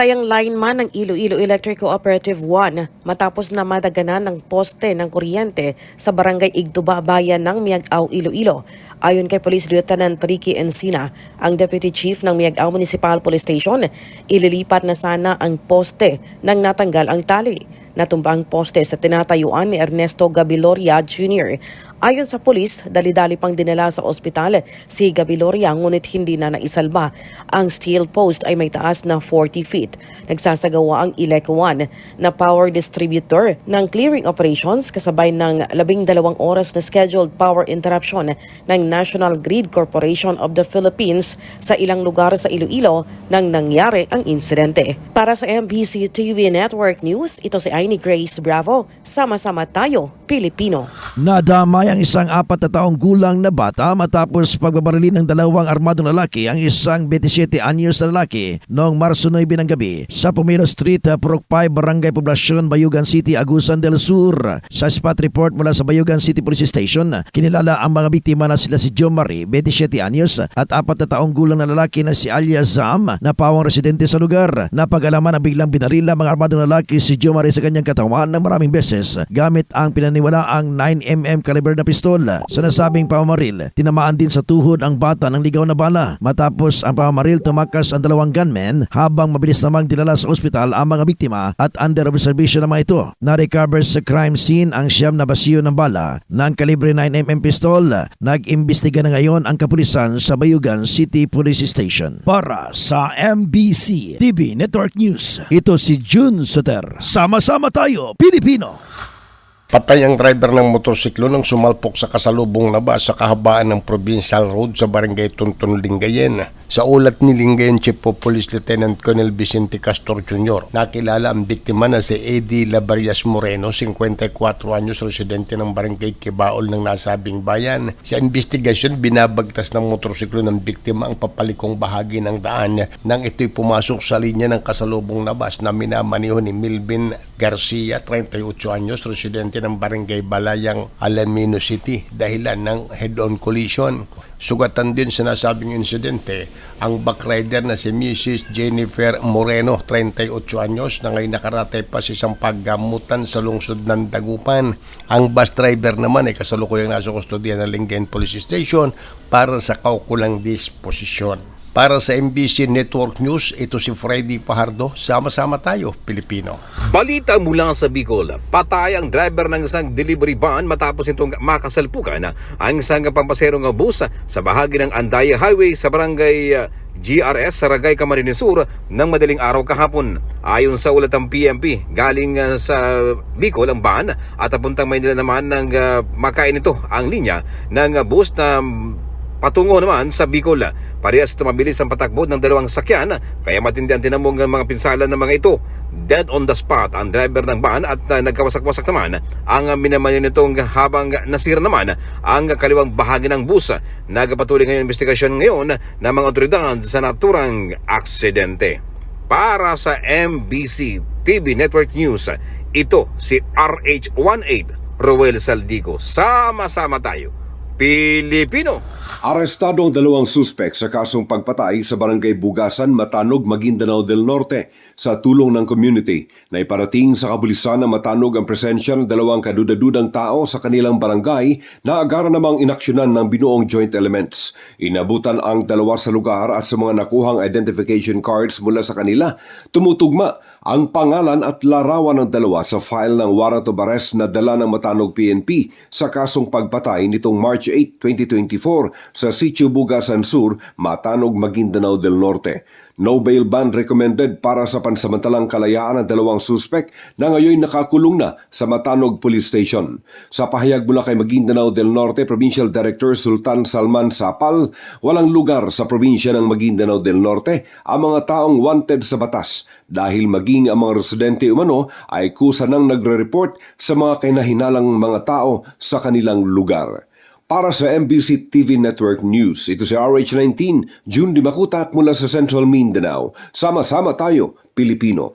Namatay ang lineman ng Iloilo Electric Cooperative 1 matapos na madaganan ng poste ng kuryente sa barangay Igtuba, bayan ng Miagao, Iloilo. Ayon kay Police Lieutenant Ricky Encina, ang Deputy Chief ng Miagao Municipal Police Station, ililipat na sana ang poste nang natanggal ang tali. Natumba ang poste sa tinatayuan ni Ernesto Gabiloria Jr. Ayon sa pulis, dali-dali pang dinala sa ospital si Gabiloria ngunit hindi na naisalba. Ang steel post ay may taas na 40 feet. Nagsasagawa ang ILEC 1 na power distributor ng clearing operations kasabay ng labing dalawang oras na scheduled power interruption ng National Grid Corporation of the Philippines sa ilang lugar sa Iloilo nang nangyari ang insidente. Para sa MBC TV Network News, ito si Aini Grace Bravo. Sama-sama tayo, Pilipino. Nadamay ang isang apat na taong gulang na bata matapos pagbabarili ng dalawang armadong lalaki ang isang 27 anyos na lalaki noong Marso 9 ng gabi sa Pomelo Street, Purokpay, Barangay Poblacion, Bayugan City, Agusan del Sur. Sa spot report mula sa Bayugan City Police Station, kinilala ang mga biktima na sila si Jo Marie, 27 anyos at apat na taong gulang na lalaki na si Alia Zam na pawang residente sa lugar. Napag-alaman na biglang binarila mga armadong lalaki si Jo Marie sa kanyang katawan ng maraming beses gamit ang pinaniwalaang 9mm caliber na pistol. Sa nasabing pamamaril, tinamaan din sa tuhod ang bata ng ligaw na bala. Matapos ang pamamaril, tumakas ang dalawang gunmen habang mabilis namang dinala sa ospital ang mga biktima at under observation ng ito. Na-recover sa crime scene ang siyam na basiyo ng bala ng kalibre 9mm pistol. Nag-imbestiga na ngayon ang kapulisan sa Bayugan City Police Station. Para sa MBC TV Network News, ito si June Soter. Sama-sama tayo, Pilipino! Patay ang driver ng motorsiklo nang sumalpok sa kasalubong na bus sa kahabaan ng Provincial Road sa Barangay Tuntun, Lingayen. Sa ulat ni Lingayen Chief of Police Lieutenant Colonel Vicente Castor Jr., nakilala ang biktima na si Eddie Labarias Moreno, 54 anyos, residente ng Barangay Kibaol ng nasabing bayan. Sa investigasyon, binabagtas ng motorsiklo ng biktima ang papalikong bahagi ng daan nang ito'y pumasok sa linya ng kasalubong na bus na minamaniho ni Milvin Garcia, 38 anyos, residente ng Barangay Balayang, Alamino City, dahilan ng head-on collision. Sugatan din sa nasabing insidente ang backrider na si Mrs. Jennifer Moreno, 38 anyos, na ngayon nakaratay pa sa isang paggamutan sa lungsod ng Dagupan. Ang bus driver naman ay kasalukuyang nasa kustodiya ng Lingayen Police Station para sa kaukulang disposisyon. Para sa MBC Network News, ito si Freddy Pahardo. Sama-sama tayo, Pilipino. Balita mula sa Bicol, patay ang driver ng isang delivery van matapos itong makasalpukan ang isang pampaserong bus sa bahagi ng Andaya Highway sa barangay uh, GRS Saragay, Camarines Sur ng madaling araw kahapon. Ayon sa ulat ng PMP, galing uh, sa Bicol ang van at papuntang Maynila naman ng uh, makain ito ang linya ng uh, bus na patungo naman sa Bicol. Parehas tumabilis ang patakbo ng dalawang sakyan kaya matindi ang tinamong ng mga pinsala ng mga ito. Dead on the spot ang driver ng van at uh, nagkawasak-wasak naman ang minamanyan nitong habang nasira naman ang kaliwang bahagi ng bus. Nagpatuloy ngayon investigasyon ngayon ng mga otoridad sa naturang aksidente. Para sa MBC TV Network News, ito si RH18 Roel Saldico. Sama-sama tayo. Pilipino. Arestado ang dalawang suspek sa kasong pagpatay sa barangay Bugasan, Matanog, Maguindanao del Norte sa tulong ng community na iparating sa kabulisan na matanog ang presensya ng dalawang kadudadudang tao sa kanilang barangay na agara namang inaksyonan ng binuong joint elements. Inabutan ang dalawa sa lugar at sa mga nakuhang identification cards mula sa kanila, tumutugma ang pangalan at larawan ng dalawa sa file ng warrant of arrest na dala ng Matanog PNP sa kasong pagpatay nitong March 8, 2024 sa Sitio Bugasan Sur, Matanog, Maguindanao del Norte. No bail ban recommended para sa pansamantalang kalayaan ng dalawang suspek na ngayon nakakulong na sa Matanog Police Station. Sa pahayag mula kay Maguindanao del Norte Provincial Director Sultan Salman Sapal, walang lugar sa probinsya ng Maguindanao del Norte ang mga taong wanted sa batas dahil maging ang mga residente umano ay kusa nang nagre-report sa mga kinahinalang mga tao sa kanilang lugar. Para sa MBC TV Network News, ito si RH19, June Dimakutak mula sa Central Mindanao. Sama-sama tayo, Pilipino.